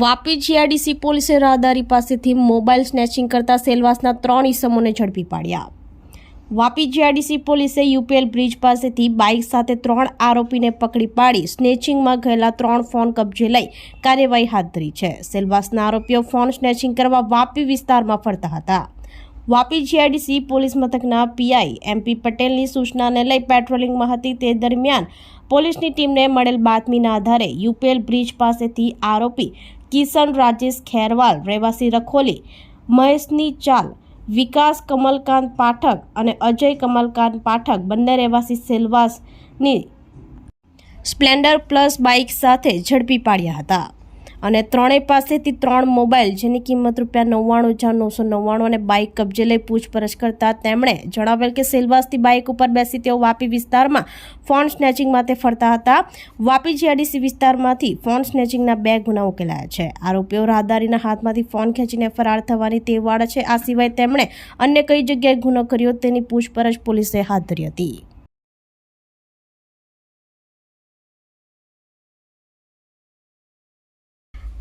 Vapi GIDC પોલીસે રાહદારી પાસેથી mobile snatching કરતા સેલવાસના ત્રણ ઇસમોને ઝડપી પાડ્યા. વાપી જીઆઈડીસી પોલીસે યુપીએલ બ્રિજ પાસેથી બાઇક સાથે ત્રણ આરોપીને પકડી પાડી સ્નેચિંગમાં ગયેલા ત્રણ ફોન કબજે લઈ કાર્યવાહી હાથ ધરી છે. સેલવાસના આરોપીઓ ફોન સ્નેચિંગ કરવા વાપી વિસ્તારમાં ફરતા હતા. વાપી જીઆઈડીસી પોલીસ મથકના પીઆઈ એમપી પટેલની સૂચનાને લઈ પેટ્રોલિંગમાં હતી. તે દરમિયાન પોલીસની ટીમને મળેલ બાતમીના આધારે યુપીએલ બ્રિજ પાસેથી આરોપી કિશન રાજેશ ખેરવાલ, રહેવાસી રખોલી, મહેશની ચાલ, વિકાસ કમલકાંત પાઠક અને અજય કમલકાંત પાઠક. બંને રહેવાસી સેલવાસની સ્પ્લેન્ડર પ્લસ બાઇક સાથે ઝડપી પાડ્યા હતા. અને ત્રણેય પાસેથી ત્રણ મોબાઈલ, જેની કિંમત રૂપિયા નવ્વાણું હજાર નવસો નવ્વાણું અને બાઇક કબજે લઈ પૂછપરછ કરતા તેમણે જણાવેલ કે સેલવાસથી બાઇક ઉપર બેસી તેઓ વાપી વિસ્તારમાં ફોન સ્નેચિંગ માટે ફરતા હતા. વાપી જીઆઈડીસી વિસ્તારમાંથી ફોન સ્નેચિંગના બે ગુના ઉકેલાયા છે. આરોપીઓ રાહદારીના હાથમાંથી ફોન ખેંચીને ફરાર થવાની ટેવાડ છે. આ સિવાય તેમણે અન્ય કઈ જગ્યાએ ગુનો કર્યો તેની પૂછપરછ પોલીસે હાથ ધરી હતી.